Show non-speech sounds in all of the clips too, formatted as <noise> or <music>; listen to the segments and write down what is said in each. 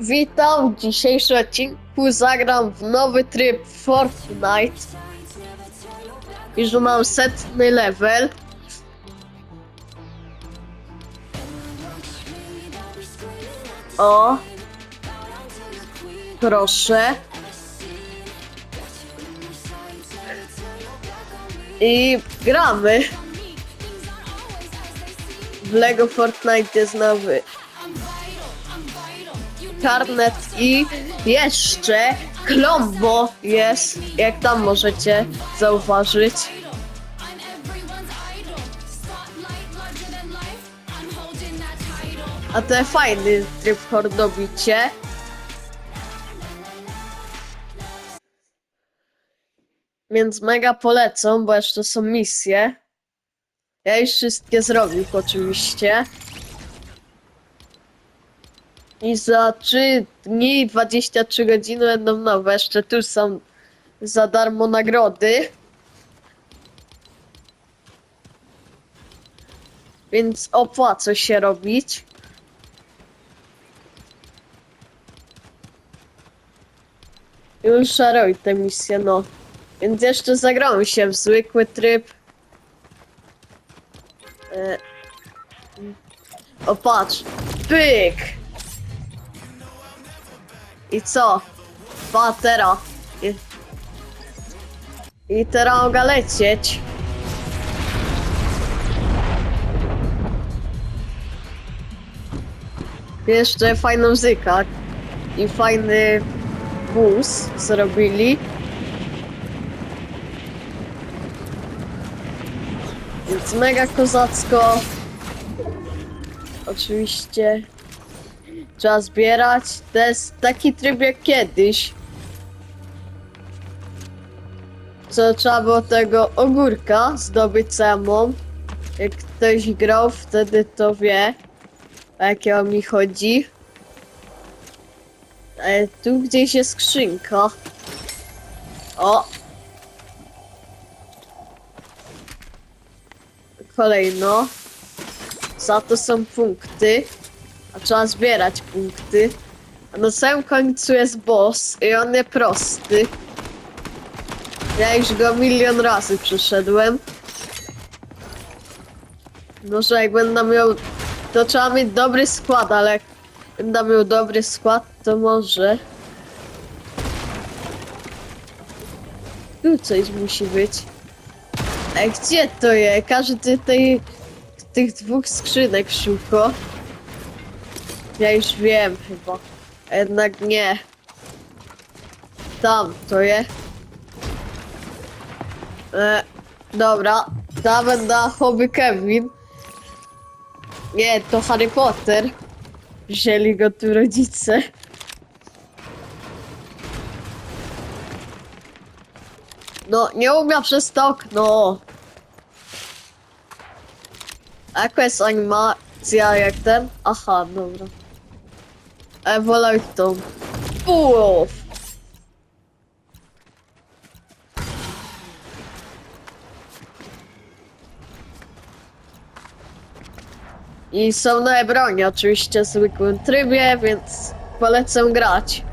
Witam w dzisiejszym odcinku. Zagram w nowy tryb Fortnite. Już mam setny level. O. Proszę. I gramy. W Lego Fortnite jest nowy karnet i jeszcze Klombo jest, jak tam możecie zauważyć. A to fajny tryb hordobicie. Więc mega polecam, bo jeszcze są misje. Ja już wszystkie zrobił oczywiście. I za 3 dni i 23 godziny będą nowe. Jeszcze tu są za darmo nagrody. Więc opłaca się robić. Już szaruj tę misję, no. Więc jeszcze zagramy się w zwykły tryb. E... O patrz. Pyk! I co? Pa, teraz. I, I teraz mogę lecieć. Jeszcze fajna muzyka. I fajny bus zrobili. Więc mega kozacko. Oczywiście trzeba zbierać. To jest taki tryb jak kiedyś. Co trzeba było tego ogórka zdobyć samą. Jak ktoś grał, wtedy to wie, o jakiego mi chodzi. Ale tu gdzieś jest skrzynka. O! Kolejno. Za to są punkty. A trzeba zbierać punkty. A na samym końcu jest boss i on jest prosty. Ja już go milion razy przeszedłem. Może jak będę miał... To trzeba mieć dobry skład, ale jak będę miał dobry skład, to może... Tu coś musi być. A gdzie to jest? Każdy tej, tych dwóch skrzynek szuka. Ja już wiem chyba. A Jednak nie. Tam to je. E, dobra. Tam będę hobby Kevin. Nie, to Harry Potter. Wzięli go tu rodzice. No, nie umiem przez to okno. Jaka jest animacja jak ten? Aha, dobra. Wolę tą. Uff. I są nowe broni, oczywiście w zwykłym trybie, więc polecam grać.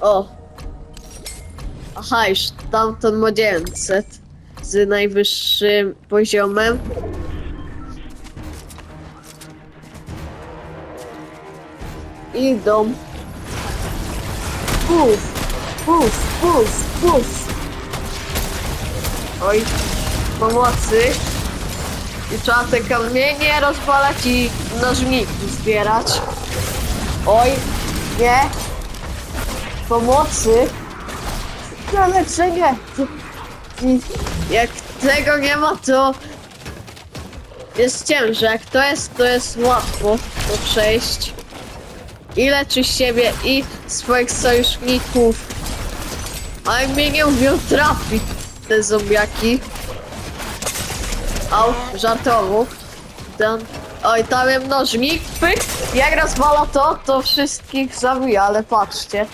O. Aha, już tamten ma 900 z najwyższym poziomem. Idą. Puf, puf, puf, puf. Oj, pomocy. I trzeba te kamienie rozwalać i nożniki zbierać. Oj, nie. Pomocy. Na leczenie. I Jak tego nie ma, to jest ciężej. Jak to jest, to jest łatwo to przejść. I leczy siebie i swoich sojuszników. Ale mnie nie umiał trafić te zombiaki. Au, żartowo. Ten... Oj, tam jest mnożnik, pyk. Jak rozwala to, to wszystkich zabija, ale patrzcie.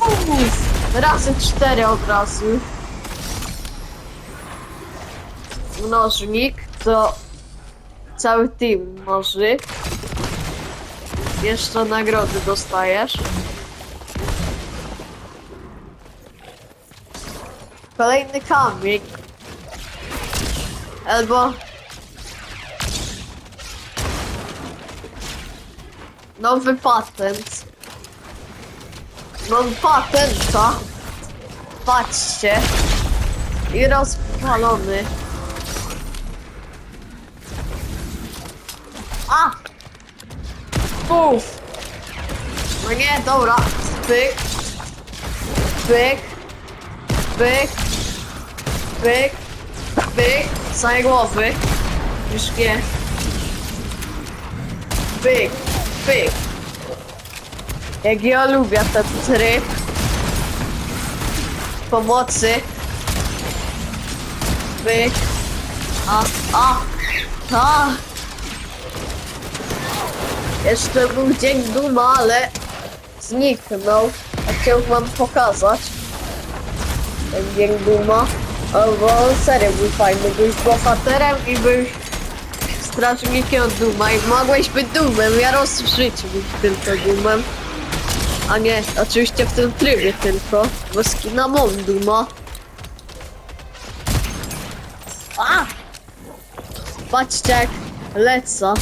Uff, razy cztery od razu. Mnożnik to cały team może. Jeszcze nagrody dostajesz. Kolejny kamień. Albo... Nowy patent. Mam patenta. Patrzcie. I rozpalony. A! Puf! No nie, dobra. Pyk. Pyk. Pyk. Pyk. Pyk. Całej głowy. Już nie. Pyk. Pyk. Jak ja lubię ten tryb. Pomocy. Pyk. A, a, a. Jeszcze był dzień duma, ale zniknął. A chciał wam pokazać. Ten dzień duma. Albo serio był fajny. Byłeś bohaterem i byłeś strażnikiem od duma i mogłeś być dumem. Ja raz w życiu być tylko dumem. A nie, oczywiście w tym trybie tylko. Bo skina mam duma. A! Patrzcie jak lecę.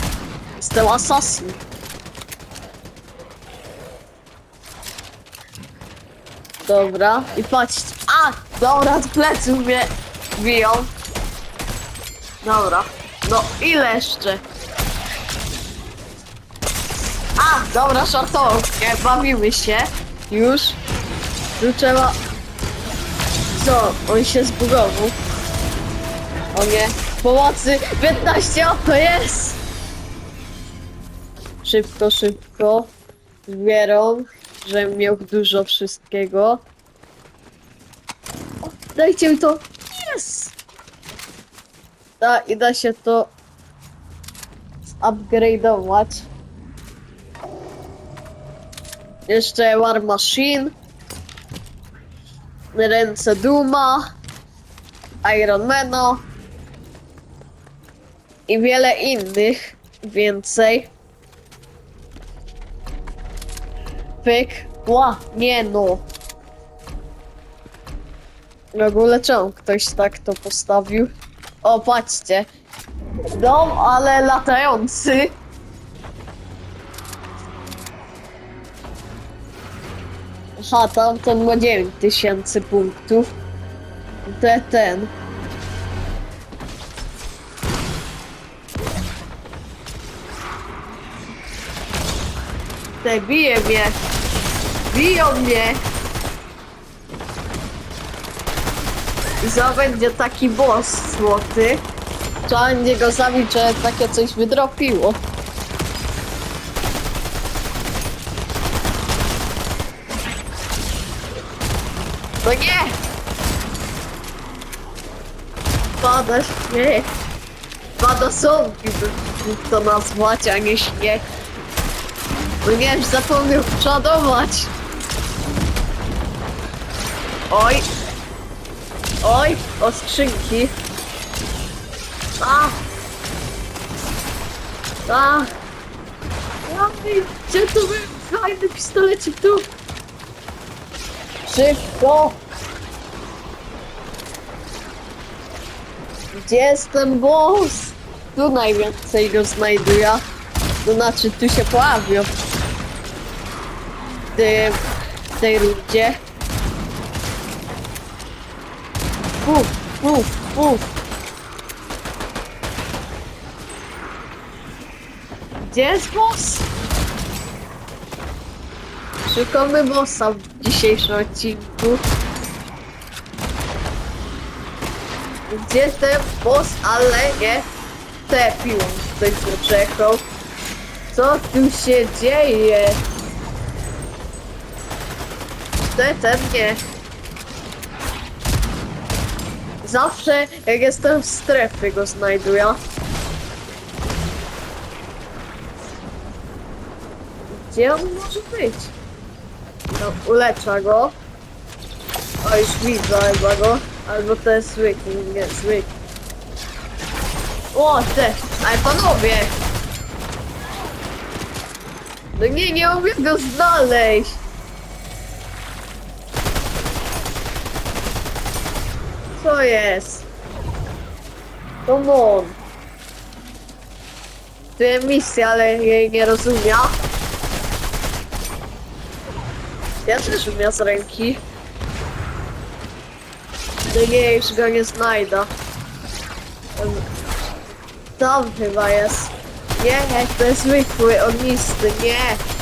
Jestem assassin. Dobra, i patrzcie. A! Dobra, z pleców mnie biją. Dobra. No, ile jeszcze? A! Dobra, szartowkę, bawimy się. Już. Tu trzeba... Co? On się zbugował. O nie. Pomocy! 15 o to jest! Szybko, szybko. Zbierą, że miał dużo wszystkiego. O, dajcie mi to! Yes! Da, I da się to upgrade'ować. Jeszcze War Machine. Ręce Duma. Ironmana. I wiele innych. Więcej. Pyk. Ła, nie no. W ogóle czemu ktoś tak to postawił? O, patrzcie. Dom, ale latający. Aha, tamten ma 9000 punktów. Te ten. Te bije mnie. Biją mnie. I za będzie taki boss złoty. Trzeba będzie go zabić, że takie coś wydropiło. No nie! Pada śnieg. Pada by by to nazwać, a nie śnieg. No nie, już zapomniał przodować. Oj. Oj, o skrzynki. A. A. Oj, gdzie to był fajny pistolecik tu? Szybko! Gdzie jest ten boss? Tu najwięcej go znajduję. To znaczy, tu się pojawił. W w tej rundzie. Puf, puf, puf. Gdzie jest boss? Szukamy bossa w dzisiejszym odcinku. Gdzie ten boss, ale nie te piłą ktoś doczekał. Co tu się dzieje? Te, ten nie. Zawsze jak jestem w strefie go znajduję. Gdzie on może być? No, ulecza go. O, już widzę chyba go. Albo to jest zwykły, nie, zwykły. O, te, ale panowie! No nie, nie umiem go znaleźć. Co jest? Come on. Jest misja, ale jej nie rozumiem. Ja też umiem z ręki. No nie, już go nie znajdę. Tam chyba jest. Nie, to jest zwykły, ognisty, nie.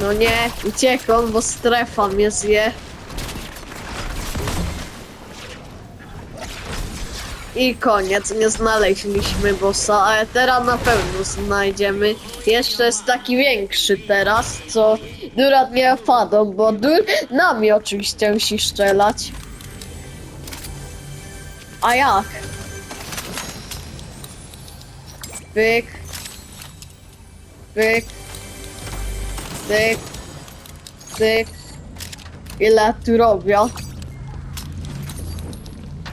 No nie, uciekam, bo strefa mnie zje. I koniec, nie znaleźliśmy bossa, ale teraz na pewno znajdziemy. Jeszcze jest taki większy teraz, co Durat nie opadł, bo Dur nami oczywiście musi strzelać. A jak? Pyk. Pyk. Pyk. Pyk. Ile tu robię?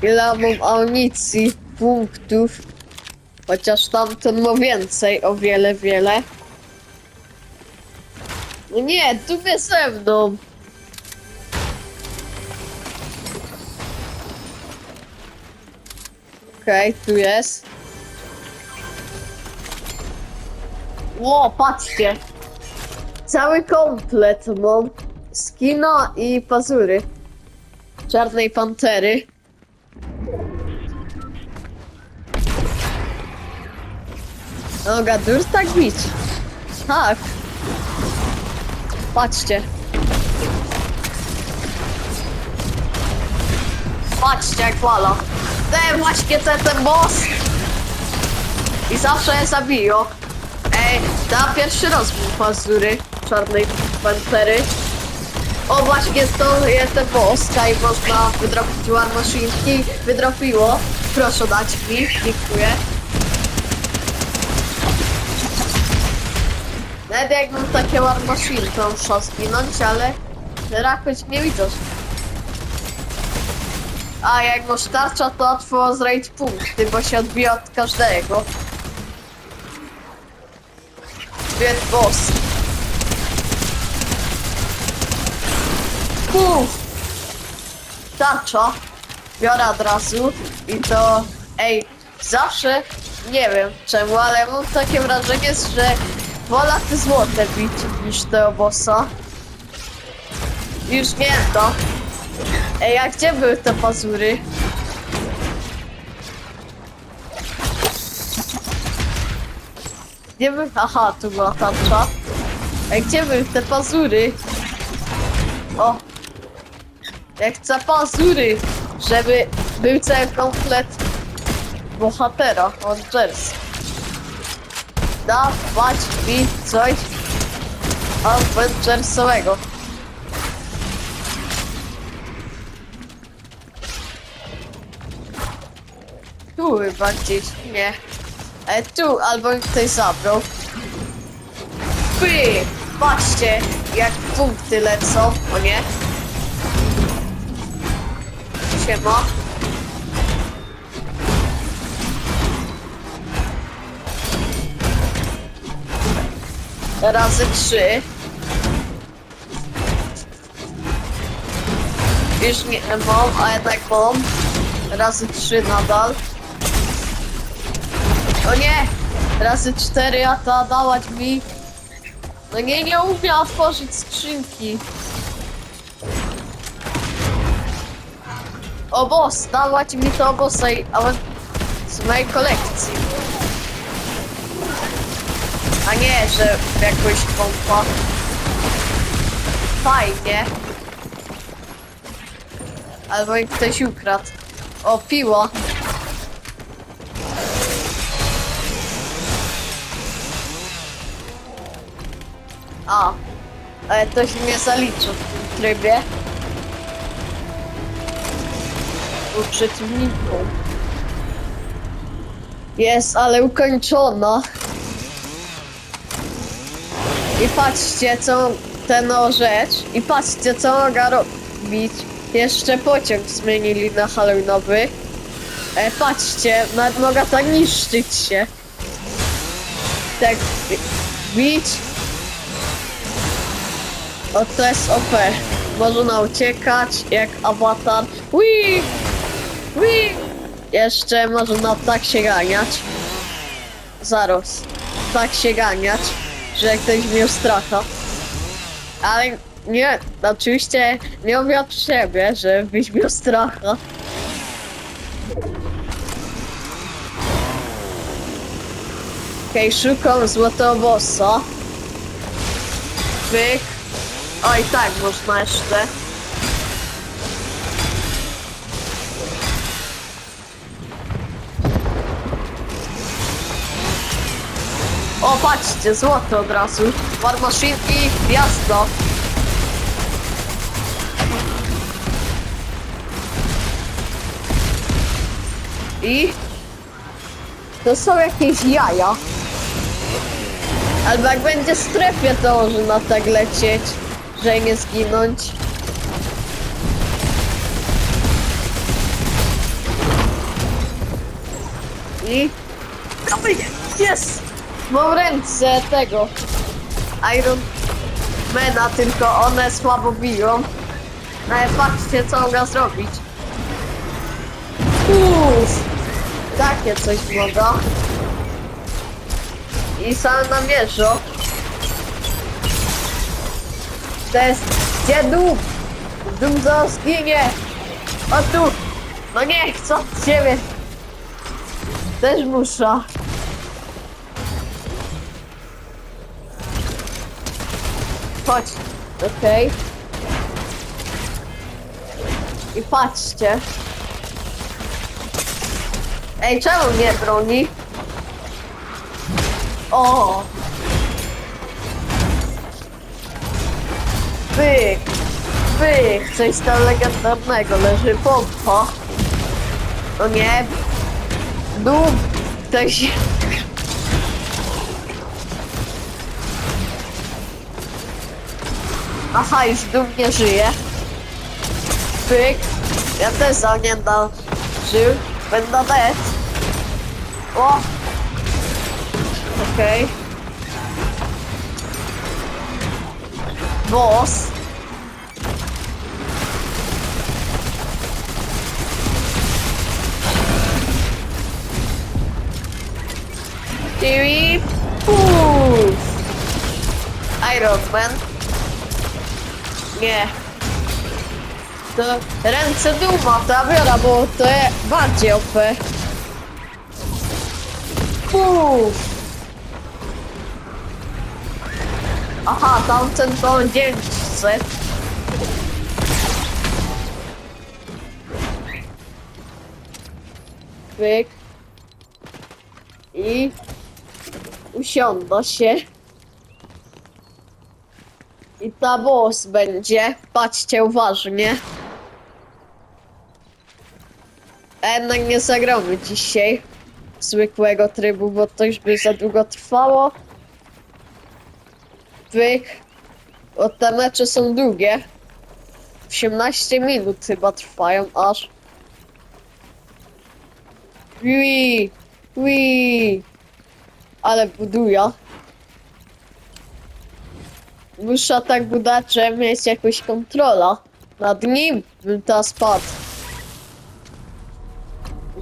Ile mam amunicji, punktów. Chociaż tamten ma więcej, o wiele, wiele. No nie, tu jest ze mną. Okej, tu jest. Ło, patrzcie. Cały komplet mam. Skina i pazury. Czarnej pantery. No, gadur tak bić. Tak. Patrzcie. Patrzcie jak wala. Te właśnie ten, ten boss. I zawsze je zabiją. Ej, da pierwszy raz pazury czarnej pantery. O właśnie to jest ten boss, i można wydropić one maszynki. Wydropiło. Proszę dać mi, dziękuję. Nawet jakbym takie war machine, to muszę zginąć, ale rakoś nie widzę. A jak masz tarcza, to łatwo zrejć punkty, bo się odbija od każdego. Więc boss. Puf! Tarcza. Biorę od razu i to... Ej, zawsze... Nie wiem czemu, ale mam takie wrażenie, że wolę te złote bić niż tego bossa. Już nie to. Ej, a gdzie były te pazury? Gdzie by... Aha, tu była tarcza. Ej, gdzie były te pazury? O! Ja chcę pazury, żeby był cały komplet bohatera, Avengers. Dawać mi coś Avengersowego. Tu chyba gdzieś, nie. E, tu, albo ktoś zabrał. Py! Patrzcie, jak punkty lecą, o nie? Siema. Razy trzy. Już nie mam, a jednak mam. Razy trzy nadal. O nie! Razy cztery, a to dawać mi. No nie, nie umiem otworzyć skrzynki. O boss, dawać mi to bossa i- z mojej kolekcji. A nie, że jakoś pompa. Fajnie. Albo i ktoś ukradł. O, piło. A, ale to się nie zalicza w tym trybie. U przeciwników. Jest, ale ukończona. I patrzcie, co ten rzecz. I patrzcie, co mogę robić. Jeszcze pociąg zmienili na halloweenowy. E, patrzcie, nawet mogę tak niszczyć się. tak bić. O, to jest OP. Można uciekać jak awatar. Wii! Wii! Jeszcze można tak się ganiać. Zaraz. Tak się ganiać, że ktoś miał stracha. Ale nie, oczywiście nie od siebie, że byś miał stracha. Okej, szukam złotego bossa. Pyk. Oj, tak, można jeszcze. O, patrzcie, złoto od razu. War Machine i gwiazda. I... To są jakieś jaja. Albo jak będzie w strefie, to można tak lecieć, że nie zginąć. I... Jest! Mam ręce tego. Iron Mana, tylko one słabo biją. No ale patrzcie, co mogę zrobić. Uff! Takie coś mogę. I sam namierzą. To jest... Gdzie dół? Za zginie! O tu! No nie od ciebie! Też muszę. Chodź. Okej. I patrzcie. Ej, czemu mnie broni? O! Pyk! Pyk! Coś tam legendarnego. Leży pompa. O nie! Dół! Ktoś... Aha, już dół nie żyje. Pyk! Ja też za nie żył. Będę dead. O! Okej. Boss. Kiwi. Puf. Iron Man. Nie. To ręce duma, to ja biorę, bo to jest bardziej OP. Puf. Aha, tamten to 900. Pyk. I usiądę się. I ta boss będzie. Patrzcie uważnie. A Jednak nie zagramy dzisiaj zwykłego trybu, bo to już by za długo trwało. Pyk. Bo te mecze są długie. 18 minut chyba trwają aż. Ui, ui. Ale buduję. Muszę tak żeby mieć jakąś kontrolę nad nim, bym teraz spadł.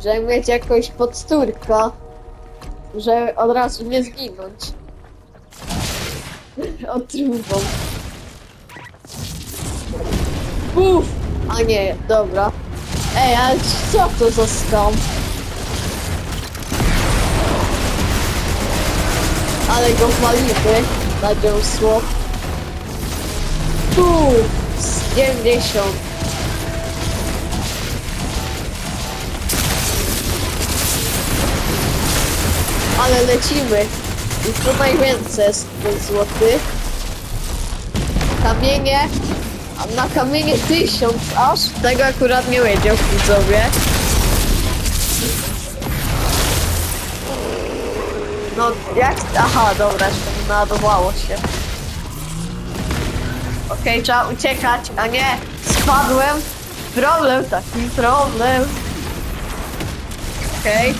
Żeby mieć jakąś podstórkę, żeby od razu nie zginąć. <laughs> Otrówą. Uff! A nie, dobra. Ej, ale co to za skam? Ale go walimy na dziąsło. Uff! Z 90. Ale lecimy. I tu najwięcej jest ten złoty. Kamienie. A na kamienie tysiąc aż. Tego akurat nie wiedział widzowie. No jak? Aha, dobra, jeszcze naładowało się. Okej, trzeba uciekać, a nie, spadłem. Problem, taki problem. Okej.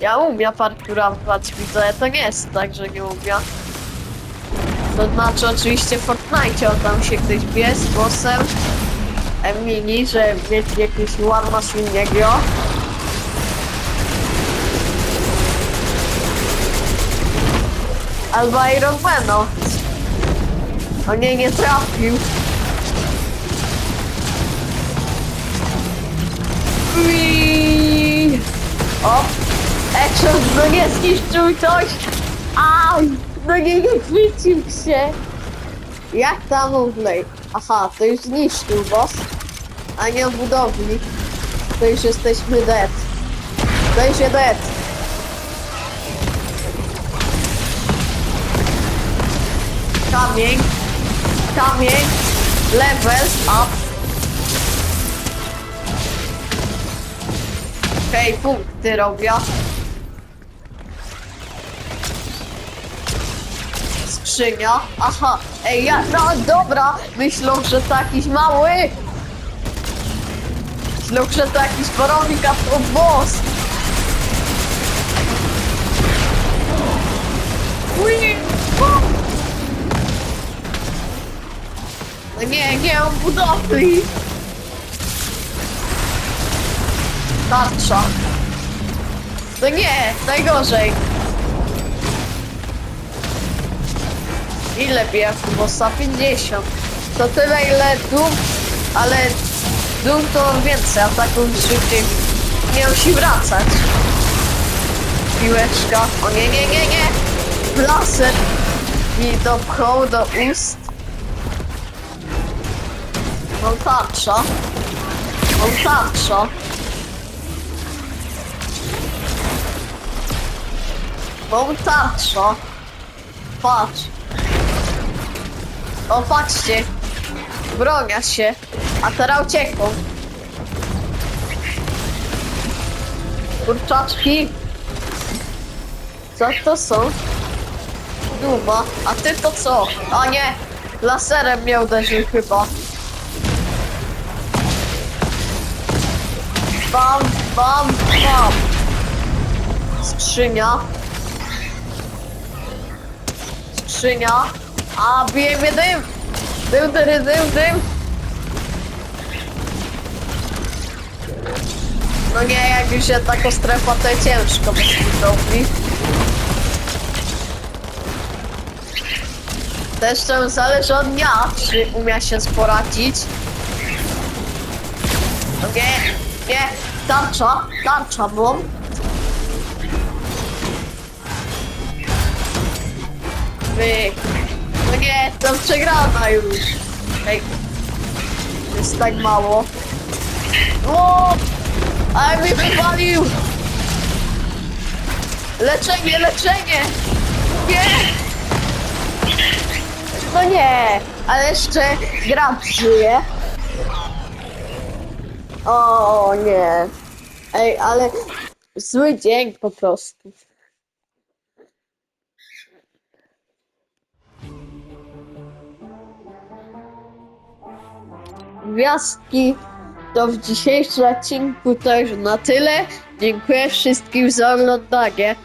Ja umiem parkurować, widzę, to nie jest tak, że nie umiem. To znaczy oczywiście w Fortnite, o tam się ktoś bije z bossem Emily, że mieć jakiś ładna silnego. Albo Ironmana. O nie, nie trafił. Ui. O! Action, no nie zniszczył coś! Aj! No nie, nie chwycił się! Jak tam Ublej? Aha, to już zniszczył boss. A nie budowli. To już jesteśmy dead. To już jest dead. Kamień. Kamień. Level up. Okej, punkty robię. Skrzynia. Aha, ej, ja, no dobra. Myślą, że to jakiś mały. Myślą, że to jakiś porownik, a to boss. Ui, No nie, nie mam budowli. Tarcza. No nie, najgorzej. Ile bije bossa? 50. To tyle ile dół, ale dół to więcej ataków szybciej nie musi wracać. Piłeczka. O nie, nie, nie, nie! Laser mi dopchał do ust. Mam tarcza. Mam tarcza. Mam tarcza. Patrz. O, patrzcie. Bronia się. A teraz uciekł. Kurczaczki. Co to są? Duma. A ty to co? A nie. Laserem mnie uderzył chyba. Bam, bam, bam. Skrzynia. Skrzynia. A, bije mnie dym. Dym, dym, dym, dym. No nie, jak już jest taka strefa, to jest ciężko bez budowli. Też to zależy od dnia, czy umie się poradzić. No nie, nie, tarcza, tarcza mam. Wy. No nie, to przegrana już. Ej. Jest tak mało. O! Ale mnie wywalił! Leczenie, leczenie! Nie! No nie, ale jeszcze gra żyje. O nie. Ej, ale zły dzień po prostu. Gwiazdki to w dzisiejszym odcinku to już na tyle. Dziękuję wszystkim za oglądanie.